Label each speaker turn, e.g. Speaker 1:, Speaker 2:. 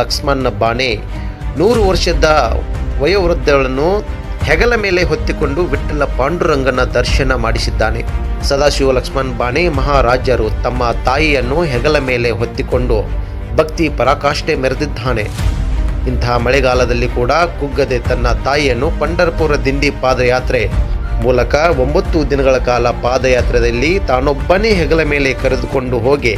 Speaker 1: ಲಕ್ಷ್ಮಣ ಬಾಣೆ ನೂರು ವರ್ಷದ ವಯೋವೃದ್ಧಗಳನ್ನು ಹೆಗಲ ಮೇಲೆ ಹೊತ್ತಿಕೊಂಡು ವಿಠ್ಠಲ ಪಾಂಡುರಂಗನ ದರ್ಶನ ಮಾಡಿಸಿದ್ದಾನೆ. ಸದಾಶಿವ ಲಕ್ಷ್ಮಣ್ ಬಾಣೆ ಮಹಾರಾಜರು ತಮ್ಮ ತಾಯಿಯನ್ನು ಹೆಗಲ ಮೇಲೆ ಹೊತ್ತಿಕೊಂಡು ಭಕ್ತಿ ಪರಾಕಾಷ್ಠೆ ಮೆರೆದಿದ್ದಾನೆ. ಇಂತಹ ಮಳೆಗಾಲದಲ್ಲಿ ಕೂಡ ಕುಗ್ಗದೆ ತನ್ನ ತಾಯಿಯನ್ನು ಪಂಡರಪುರ ದಿಂಡಿ ಪಾದಯಾತ್ರೆ ಮೂಲಕ ಒಂಬತ್ತು ದಿನಗಳ ಕಾಲ ಪಾದಯಾತ್ರೆಯಲ್ಲಿ ತಾನೊಬ್ಬನೇ ಹೆಗಲ ಮೇಲೆ ಕರೆದುಕೊಂಡು ಹೋಗಿ